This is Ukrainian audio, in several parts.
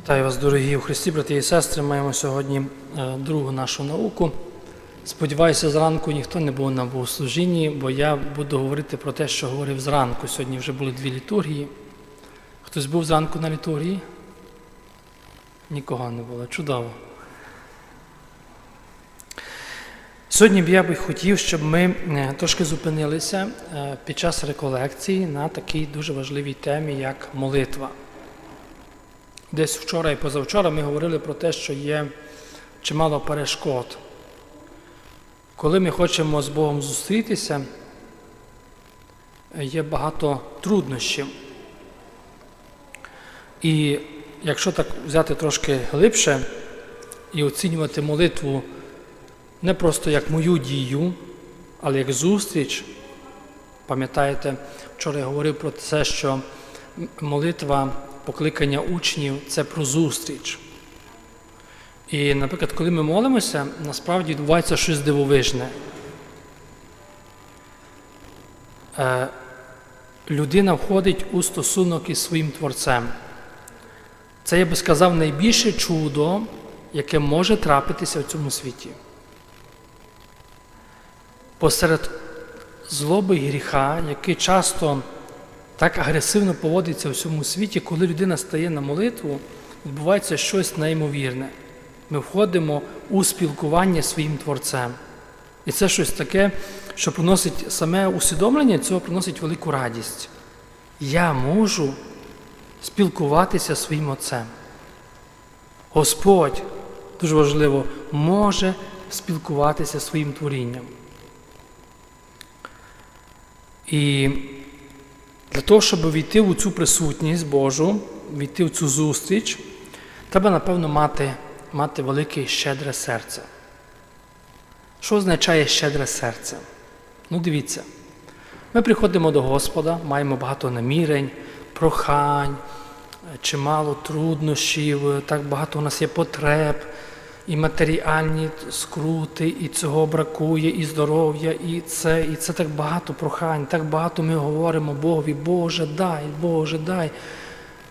Вітаю вас, дорогі у Христі, брати і сестри. Маємо сьогодні е, другу нашу науку. Сподіваюся, зранку ніхто не був на богослужінні, бо я буду говорити про те, що говорив зранку. Сьогодні вже були дві літургії. Хтось був зранку на літургії? Нікого не було. Чудово. Сьогодні б я би хотів, щоб ми е, трошки зупинилися е, під час реколекції на такій дуже важливій темі, як молитва. Десь вчора і позавчора ми говорили про те, що є чимало перешкод. Коли ми хочемо з Богом зустрітися, є багато труднощів. І якщо так взяти трошки глибше і оцінювати молитву не просто як мою дію, але як зустріч, пам'ятаєте, вчора я говорив про це, що молитва покликання учнів це про зустріч. І, наприклад, коли ми молимося, насправді відбувається щось дивовижне. Е, людина входить у стосунок із своїм Творцем. Це, я би сказав, найбільше чудо, яке може трапитися в цьому світі. Посеред злоби і гріха, який часто так агресивно поводиться в всьому світі, коли людина стає на молитву, відбувається щось неймовірне. Ми входимо у спілкування зі своїм Творцем. І це щось таке, що приносить саме усвідомлення цього приносить велику радість. Я можу спілкуватися зі своїм Отцем. Господь, дуже важливо, може спілкуватися зі своїм творінням. І для того, щоб війти у цю присутність Божу, війти в цю зустріч, треба, напевно, мати, мати велике щедре серце. Що означає щедре серце? Ну, дивіться, ми приходимо до Господа, маємо багато намірень, прохань, чимало труднощів, так багато у нас є потреб, і матеріальні скрути, і цього бракує, і здоров'я, і це, і це так багато прохань, так багато ми говоримо Богові, Боже, дай, Боже, дай.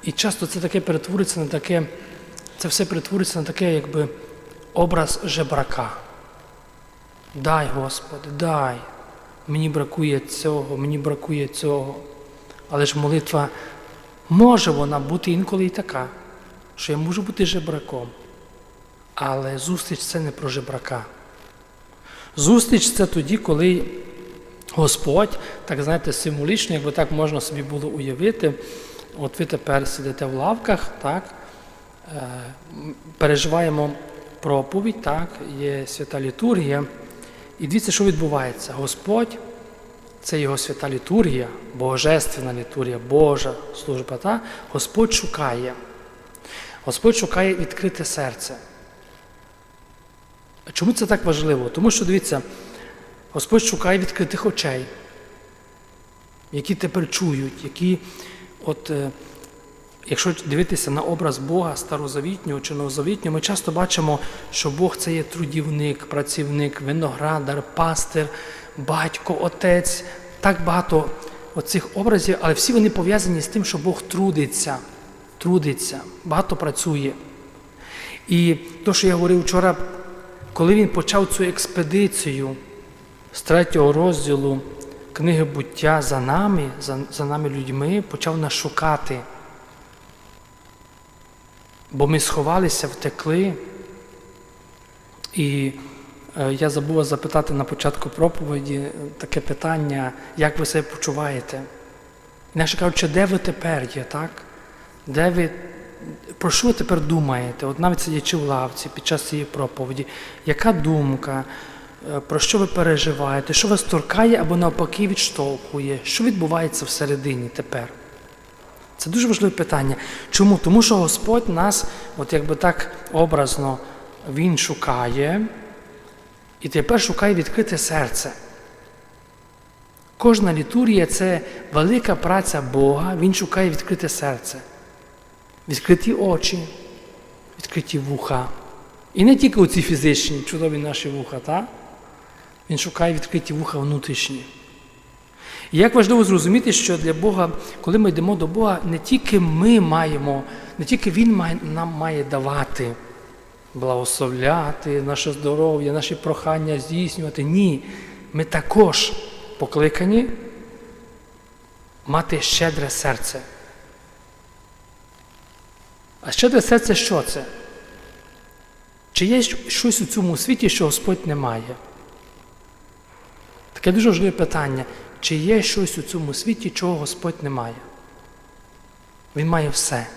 І часто це таке перетвориться на таке, це все перетвориться на таке, якби образ жебрака. Дай, Господи, дай. Мені бракує цього, мені бракує цього. Але ж молитва може вона бути інколи і така, що я можу бути жебраком. Але зустріч це не про жебрака. Зустріч це тоді, коли Господь, так знаєте, символічно, якби так можна собі було уявити, от ви тепер сидите в лавках, так, е, переживаємо проповідь, так, є свята літургія. І дивіться, що відбувається. Господь це його свята літургія, божественна літургія, Божа служба. Так? Господь шукає. Господь шукає відкрите серце. Чому це так важливо? Тому що, дивіться, Господь шукає відкритих очей, які тепер чують, які, от, е, якщо дивитися на образ Бога старозавітнього чи новозавітнього, ми часто бачимо, що Бог це є трудівник, працівник, виноградар, пастир, батько, отець, так багато оцих образів, але всі вони пов'язані з тим, що Бог трудиться, трудиться, багато працює. І то, що я говорив вчора, коли він почав цю експедицію з третього розділу книги буття за нами, за, за нами людьми, почав нас шукати. Бо ми сховалися, втекли. І е, я забув запитати на початку проповіді е, таке питання, як ви себе почуваєте? Інакше кажучи, де ви тепер є, так? Де ви про що ви тепер думаєте? От навіть сидячи в лавці під час цієї проповіді, яка думка, е, про що ви переживаєте, що вас торкає або навпаки відштовхує? Що відбувається всередині тепер? Це дуже важливе питання. Чому? Тому що Господь нас, от якби так образно, Він шукає і тепер шукає відкрите серце. Кожна літургія це велика праця Бога, Він шукає відкрите серце відкриті очі, відкриті вуха. І не тільки оці фізичні, чудові наші вуха, та? він шукає відкриті вуха внутрішні. І як важливо зрозуміти, що для Бога, коли ми йдемо до Бога, не тільки ми маємо, не тільки Він має, нам має давати, благословляти наше здоров'я, наші прохання здійснювати. Ні. Ми також покликані мати щедре серце. А щедре серце що це? Чи є щось у цьому світі, що Господь не має? Таке дуже важливе питання. Чи є щось у цьому світі, чого Господь не має? Він має все.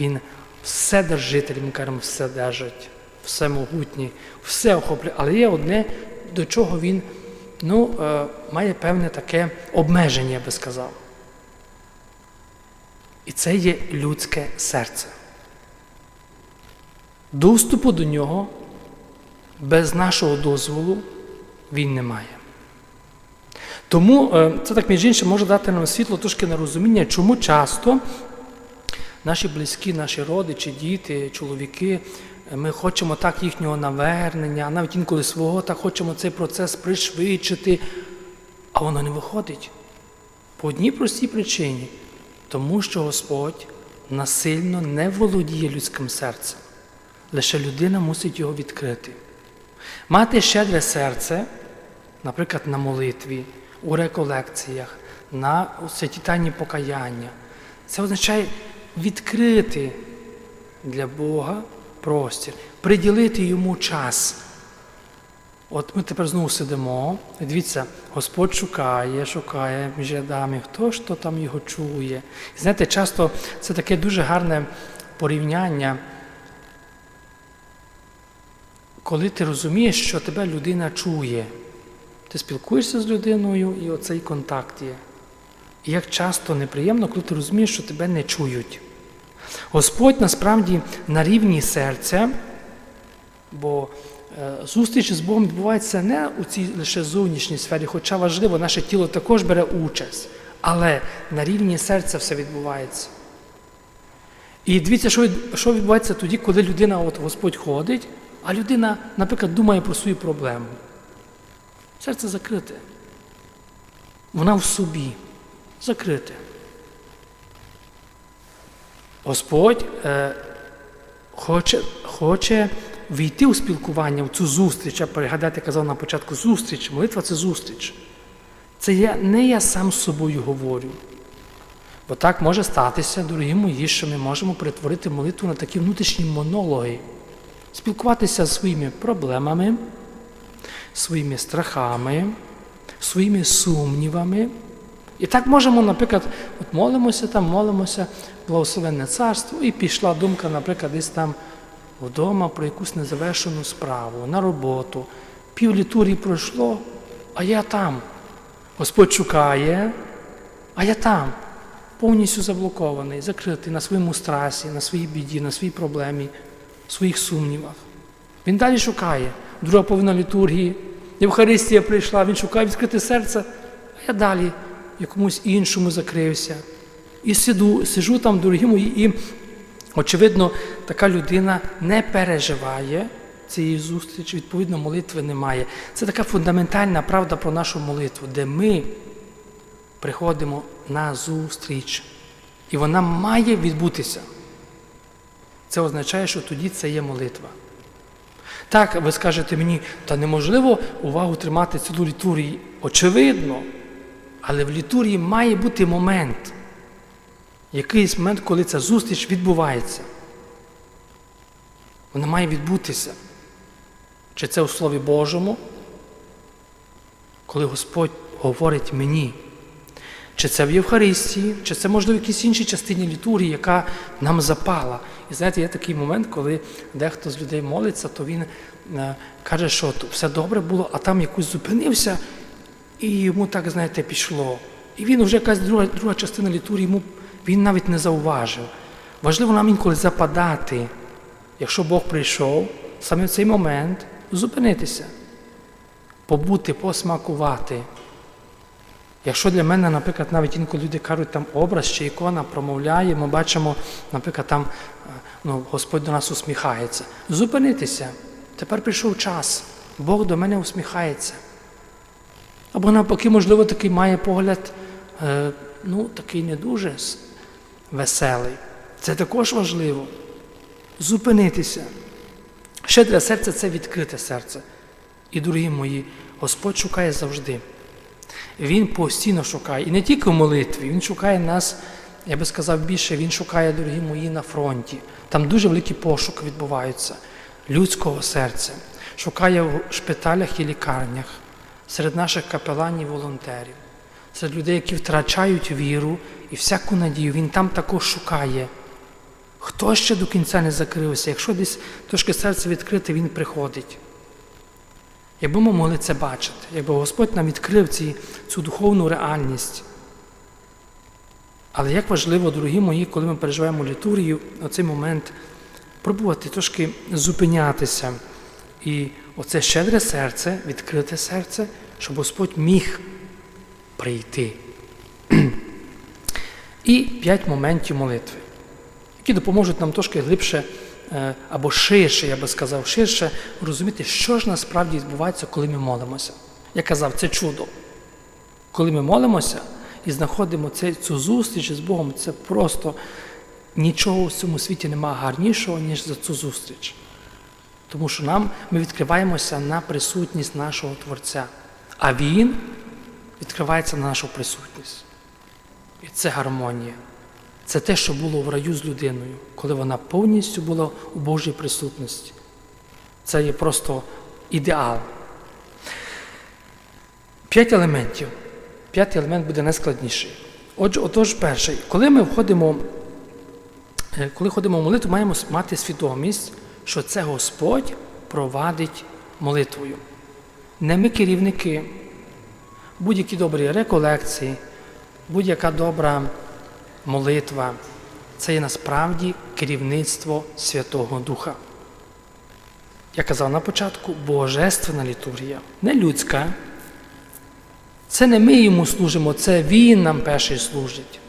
Він все держитель, він каже, все держить, все могутній, все охоплює. Але є одне, до чого він ну, е, має певне таке обмеження, я би сказав. І це є людське серце. Доступу до нього без нашого дозволу він не має. Тому е, це так між іншим може дати нам світло трошки на розуміння, чому часто наші близькі, наші родичі, діти, чоловіки, е, ми хочемо так їхнього навернення, навіть інколи свого, так хочемо цей процес пришвидшити, а воно не виходить. По одній простій причині, тому що Господь насильно не володіє людським серцем. Лише людина мусить його відкрити. Мати щедре серце, наприклад, на молитві, у реколекціях, на святітанні покаяння. Це означає відкрити для Бога простір, приділити йому час. От ми тепер знову сидимо, дивіться, Господь шукає, шукає між рядами, хто ж то там його чує. Знаєте, часто це таке дуже гарне порівняння, коли ти розумієш, що тебе людина чує. Ти спілкуєшся з людиною і оцей контакт є. І як часто неприємно, коли ти розумієш, що тебе не чують. Господь насправді на рівні серця, бо е, зустріч з Богом відбувається не у цій лише зовнішній сфері, хоча важливо, наше тіло також бере участь, але на рівні серця все відбувається. І дивіться, що відбувається тоді, коли людина, от Господь ходить, а людина, наприклад, думає про свою проблему. Серце закрите. Вона в собі закрите. Господь е, хоче хоче війти у спілкування, в цю зустріч. Я пригадати, казав на початку зустріч. Молитва це зустріч. Це я, не я сам з собою говорю. Бо так може статися, дорогі мої, що ми можемо перетворити молитву на такі внутрішні монологи, спілкуватися зі своїми проблемами своїми страхами, своїми сумнівами. І так можемо, наприклад, от молимося там, молимося, благословенне царство, і пішла думка, наприклад, десь там вдома про якусь незавершену справу, на роботу. Пів літурії пройшло, а я там. Господь шукає, а я там, повністю заблокований, закритий на своєму страсі, на своїй біді, на своїй проблемі, своїх сумнівах. Він далі шукає друга половина літургії. Євхаристія прийшла, він шукає відкрите серце, а я далі якомусь іншому закрився. І сиду, сижу там, дорогі мої, і, очевидно, така людина не переживає цієї зустрічі, відповідно, молитви немає. Це така фундаментальна правда про нашу молитву, де ми приходимо на зустріч. І вона має відбутися. Це означає, що тоді це є молитва. Так, ви скажете мені, та неможливо увагу тримати цілу літурії. Очевидно, але в літурії має бути момент, якийсь момент, коли ця зустріч відбувається. Вона має відбутися. Чи це у Слові Божому, коли Господь говорить мені, чи це в Євхаристії, чи це, можливо, в якійсь іншій частині літургії, яка нам запала. І знаєте, є такий момент, коли дехто з людей молиться, то він е, каже, що все добре було, а там якось зупинився, і йому так, знаєте, пішло. І він вже якась друга друга частина літургії, йому він навіть не зауважив. Важливо нам інколи западати, якщо Бог прийшов, саме в цей момент зупинитися, побути, посмакувати. Якщо для мене, наприклад, навіть інколи люди кажуть, там образ чи ікона промовляє, ми бачимо, наприклад, там ну, Господь до нас усміхається. Зупинитися. Тепер прийшов час. Бог до мене усміхається. Або навпаки, можливо, такий має погляд, е, ну, такий не дуже веселий. Це також важливо. Зупинитися. Щедре серце це відкрите серце. І, дорогі мої, Господь шукає завжди. Він постійно шукає. І не тільки в молитві, Він шукає нас, я би сказав більше, Він шукає, дорогі мої, на фронті. Там дуже великі пошуки відбуваються людського серця. Шукає в шпиталях і лікарнях, серед наших капеланів, волонтерів, серед людей, які втрачають віру і всяку надію. Він там також шукає. Хто ще до кінця не закрився? Якщо десь трошки серце відкрите, він приходить. Якби ми могли це бачити, якби Господь нам відкрив ці, цю духовну реальність. Але як важливо, дорогі мої, коли ми переживаємо літургію, оцей момент пробувати трошки зупинятися. І оце щедре серце, відкрите серце, щоб Господь міг прийти. І п'ять моментів молитви, які допоможуть нам трошки глибше або ширше, я би сказав, ширше розуміти, що ж насправді відбувається, коли ми молимося. Я казав, це чудо. Коли ми молимося і знаходимо цю зустріч з Богом, це просто нічого в цьому світі немає гарнішого, ніж за цю зустріч. Тому що нам ми відкриваємося на присутність нашого Творця, а Він відкривається на нашу присутність. І це гармонія. Це те, що було в раю з людиною, коли вона повністю була у Божій присутності. Це є просто ідеал. П'ять елементів. П'ятий елемент буде найскладніший. Отже, отож, перший, коли ми входимо, е, коли ходимо в молитву, маємо мати свідомість, що це Господь провадить молитвою. Не ми керівники, будь-які добрі реколекції, будь-яка добра молитва це є насправді керівництво Святого Духа. Я казав на початку, божественна літургія, не людська. Це не ми йому служимо, це Він нам перший служить.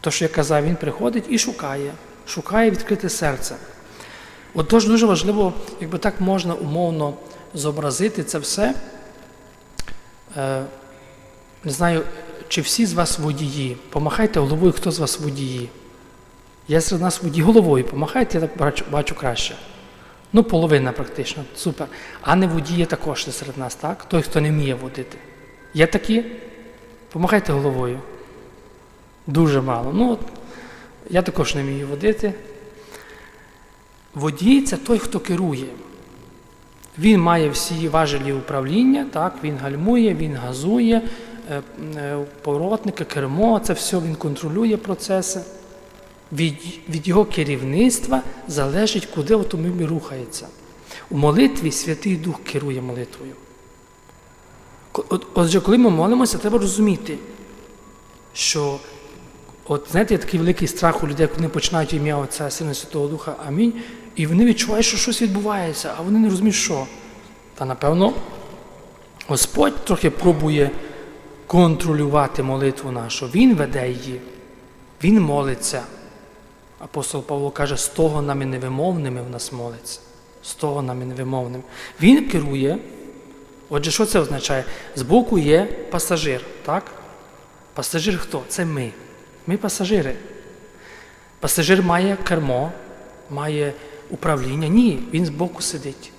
То, що я казав, він приходить і шукає, шукає відкрите серце. Отож дуже важливо, якби так можна умовно зобразити це все. Е, не знаю, чи всі з вас водії. Помахайте головою, хто з вас водії. Я серед нас водій головою, помахайте, я так бачу, бачу краще. Ну, половина практично, супер. А не водії також є серед нас, так? Той, хто не вміє водити. Є такі? Помахайте головою. Дуже мало. Ну, от, я також не вмію водити. Водій це той, хто керує. Він має всі важелі управління, так, він гальмує, він газує, поворотники, кермо, це все він контролює процеси. Від, від його керівництва залежить, куди автомобіль рухається. У молитві Святий Дух керує молитвою. От- Отже, коли ми молимося, треба розуміти, що от знаєте, є такий великий страх у людей, коли вони починають ім'я Отця Сина Святого Духа Амінь, і вони відчувають, що щось відбувається, а вони не розуміють, що. Та напевно, Господь трохи пробує контролювати молитву нашу. Він веде її, Він молиться. Апостол Павло каже, з того нами невимовними в нас молиться. З того нами невимовним. Він керує. Отже, що це означає? Збоку є пасажир, так? Пасажир хто? Це ми. Ми пасажири. Пасажир має кермо, має управління. Ні, він збоку сидить.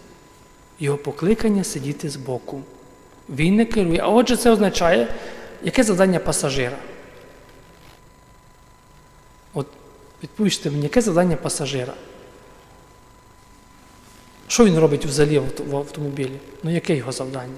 Його покликання сидіти збоку. Він не керує. А отже, це означає, яке завдання пасажира? От відповісти мені, яке завдання пасажира? Що він робить взагалі в авто- в автомобілі? Ну, яке його завдання?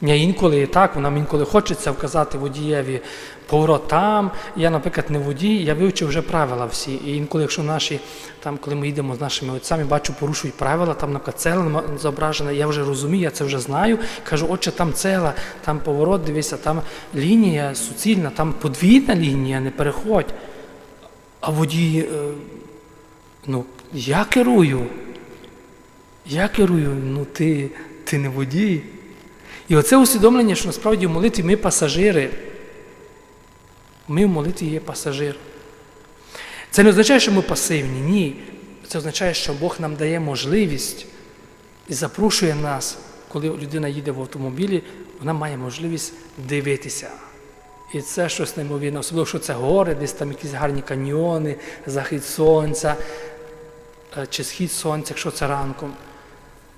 Ні, інколи і так, нам інколи хочеться вказати водієві поворот там. Я, наприклад, не водій, я вивчив вже правила всі. І інколи, якщо наші, там, коли ми йдемо з нашими отцями, бачу, порушують правила, там наприклад, цела зображена, я вже розумію, я це вже знаю. Кажу, отче, там цела, там поворот, дивися, там лінія суцільна, там подвійна лінія, не переходь. А водій, е, ну, я керую. Я керую, ну ти, ти не водій. І оце усвідомлення, що насправді в молитві ми пасажири. Ми в молитві є пасажир. Це не означає, що ми пасивні. Ні. Це означає, що Бог нам дає можливість і запрошує нас, коли людина їде в автомобілі, вона має можливість дивитися. І це щось неймовірне, особливо, що це гори, десь там якісь гарні каньйони, захід сонця е, чи схід сонця, якщо це ранком.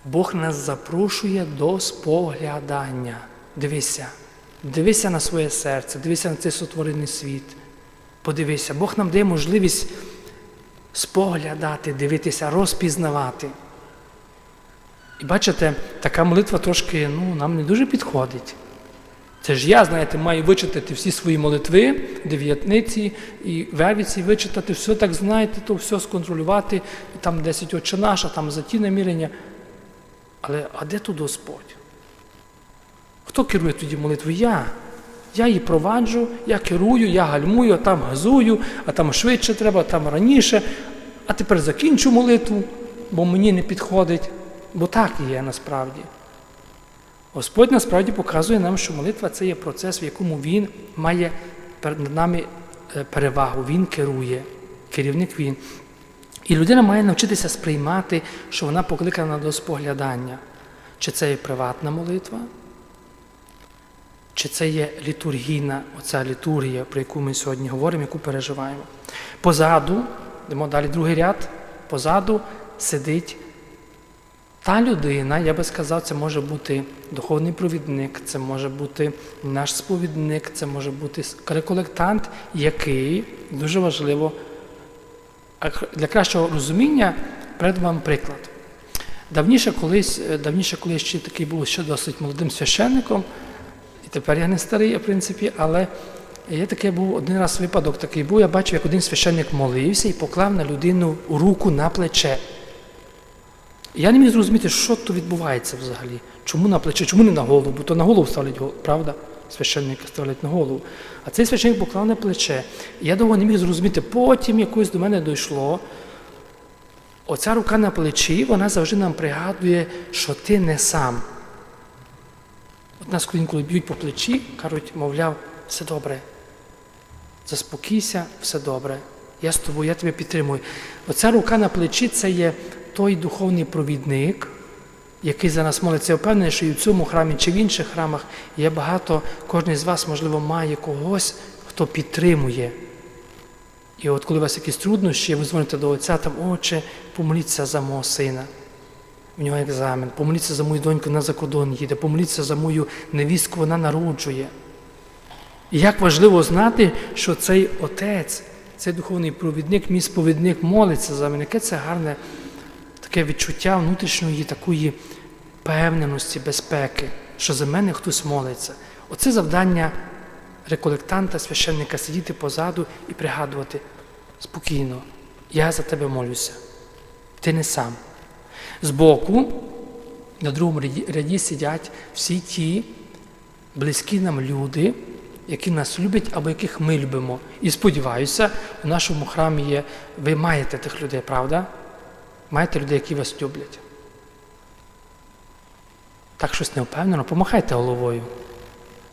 Бог нас запрошує до споглядання. Дивися, дивися на своє серце, дивися на цей сотворений світ. Подивися, Бог нам дає можливість споглядати, дивитися, розпізнавати. І бачите, така молитва трошки ну, нам не дуже підходить. Це ж я, знаєте, маю вичитати всі свої молитви, дев'ятниці і вервіці вичитати, все так знаєте, то все сконтролювати, там 10 очі наша, там за ті намірення. Але а де тут Господь? Хто керує тоді молитвою? Я. Я її проваджу, я керую, я гальмую, а там газую, а там швидше треба, а там раніше. А тепер закінчу молитву, бо мені не підходить. Бо так і є насправді. Господь насправді показує нам, що молитва це є процес, в якому Він має перед нами е, перевагу, Він керує, керівник Він. І людина має навчитися сприймати, що вона покликана до споглядання. Чи це є приватна молитва, чи це є літургійна, оця літургія, про яку ми сьогодні говоримо, яку переживаємо. Позаду, йдемо далі другий ряд, позаду сидить та людина, я би сказав, це може бути духовний провідник, це може бути наш сповідник, це може бути реколектант, який дуже важливо для кращого розуміння приведу вам приклад. Давніше колись, е, давніше колись ще такий був ще досить молодим священником, і тепер я не старий, в принципі, але є таке був один раз випадок такий був. Я бачив, як один священник молився і поклав на людину руку на плече. Я не міг зрозуміти, що тут відбувається взагалі. Чому на плече, чому не на голову? Бо то на голову ставлять, правда? Священники ставлять на голову. А цей священник поклав на плече. Я довго не міг зрозуміти. Потім якось до мене дійшло. Оця рука на плечі, вона завжди нам пригадує, що ти не сам. От нас, коли б'ють по плечі, кажуть, мовляв, все добре. Заспокійся, все добре. Я з тобою, я тебе підтримую. Оця рука на плечі це є той духовний провідник, який за нас молиться. Впевнений, що і в цьому храмі, чи в інших храмах є багато, кожен з вас, можливо, має когось, хто підтримує. І от коли у вас якісь труднощі, ви дзвоните до отця, там, отче, помоліться за мого сина. В нього екзамен, помоліться за мою доньку, вона за кордон їде, помоліться за мою невістку, вона народжує. І як важливо знати, що цей отець, цей духовний провідник, мій сповідник молиться за мене, яке це гарне таке відчуття внутрішньої такої певненості, безпеки, що за мене хтось молиться. Оце завдання реколектанта, священника сидіти позаду і пригадувати спокійно, я за тебе молюся, ти не сам. Збоку, на другому ряді сидять всі ті близькі нам люди, які нас люблять або яких ми любимо. І сподіваюся, у нашому храмі є, ви маєте тих людей, правда? Маєте людей, які вас люблять. Так щось не впевнено, помахайте головою.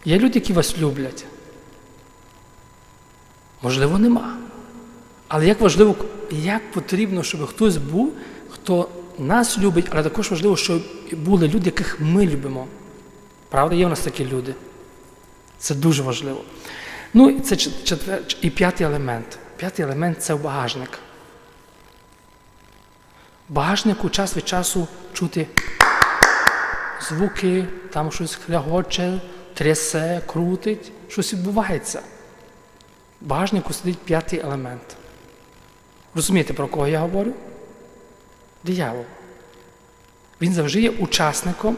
Є люди, які вас люблять. Можливо, нема. Але як важливо, як потрібно, щоб хтось був, хто нас любить, але також важливо, щоб були люди, яких ми любимо. Правда, є у нас такі люди. Це дуже важливо. Ну і це четвер... і п'ятий елемент. П'ятий елемент це багажник. Багажнику час від часу чути звуки, там щось хлягоче, трясе, крутить, щось відбувається. В багажнику сидить п'ятий елемент. Розумієте, про кого я говорю? Диявол. Він завжди є учасником.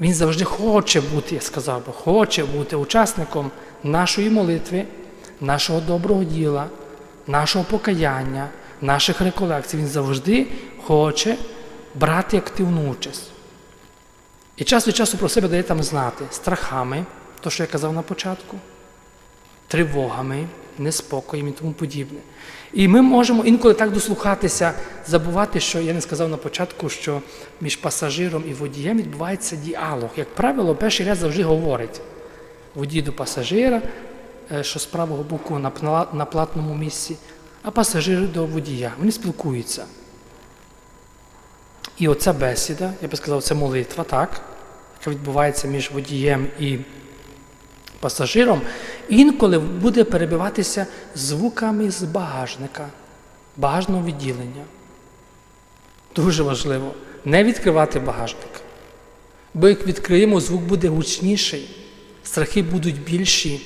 Він завжди хоче бути, я сказав би, хоче бути учасником нашої молитви, нашого доброго діла, нашого покаяння, наших реколекцій. Він завжди хоче брати активну участь. І час від часу про себе дає там знати страхами, то, що я казав на початку, тривогами, неспокоєм і тому подібне. І ми можемо інколи так дослухатися, забувати, що я не сказав на початку, що між пасажиром і водієм відбувається діалог. Як правило, перший ряд завжди говорить водій до пасажира, е, що з правого боку на платному місці, а пасажир до водія. Вони спілкуються. І оця бесіда, я би сказав, це молитва, так, яка відбувається між водієм і пасажиром, інколи буде перебиватися звуками з багажника, багажного відділення. Дуже важливо не відкривати багажник. Бо як відкриємо, звук буде гучніший, страхи будуть більші,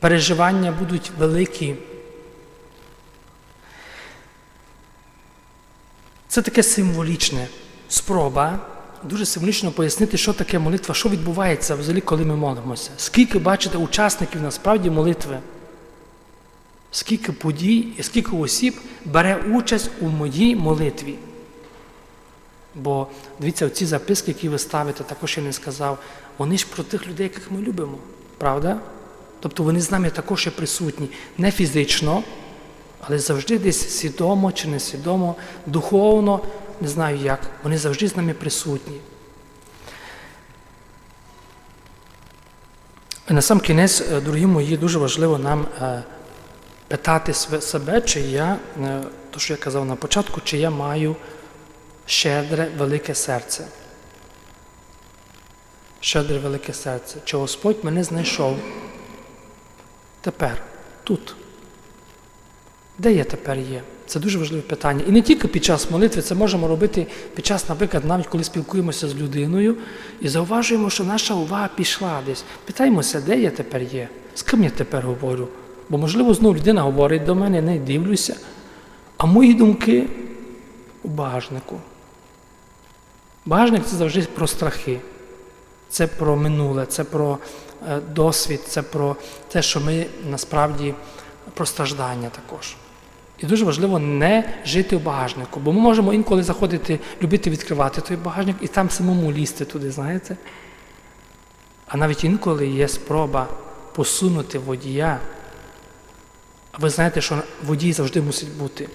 переживання будуть великі. Це таке символічне спроба дуже символічно пояснити, що таке молитва, що відбувається взагалі, коли ми молимося. Скільки, бачите, учасників насправді молитви, скільки подій і скільки осіб бере участь у моїй молитві. Бо дивіться, ці записки, які ви ставите, також я не сказав, вони ж про тих людей, яких ми любимо, правда? Тобто вони з нами також є присутні, не фізично, але завжди десь свідомо чи несвідомо, духовно, не знаю як, вони завжди з нами присутні. На сам кінець, е, дорогі мої, дуже важливо нам е, питати себе- себе, чи я, е, то що я казав на початку, чи я маю щедре велике серце. Щедре велике серце. Чи Господь мене знайшов тепер, тут? Де я тепер є? Це дуже важливе питання. І не тільки під час молитви, це можемо робити під час, наприклад, навіть коли спілкуємося з людиною і зауважуємо, що наша увага пішла десь. Питаємося, де я тепер є, з ким я тепер говорю. Бо, можливо, знову людина говорить до мене, не дивлюся, а мої думки у багажнику. Багажник це завжди про страхи, це про минуле, це про е, досвід, це про те, що ми насправді про страждання також. І дуже важливо не жити в багажнику, бо ми можемо інколи заходити, любити відкривати той багажник і там самому лізти туди, знаєте. А навіть інколи є спроба посунути водія. А ви знаєте, що водій завжди мусить бути.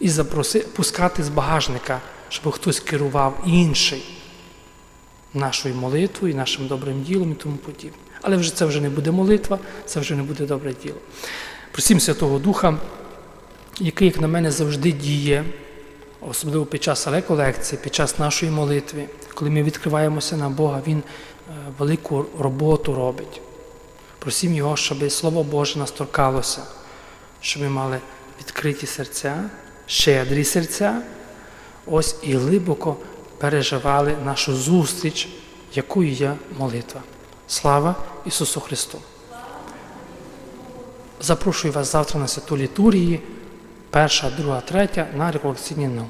І запроси, пускати з багажника, щоб хтось керував інший нашою молитвою, нашим добрим ділом і тому подібне. Але вже це вже не буде молитва, це вже не буде добре діло. Просім Святого Духа, який, як на мене, завжди діє, особливо під час реколекції, під час нашої молитви, коли ми відкриваємося на Бога, Він е, велику роботу робить. Просім Його, щоб Слово Боже нас торкалося, щоб ми мали відкриті серця, щедрі серця, ось і глибоко переживали нашу зустріч, якою є молитва. Слава Ісусу Христу! Запрошую вас завтра на святу літургії, перша, друга, третя на реколекційні.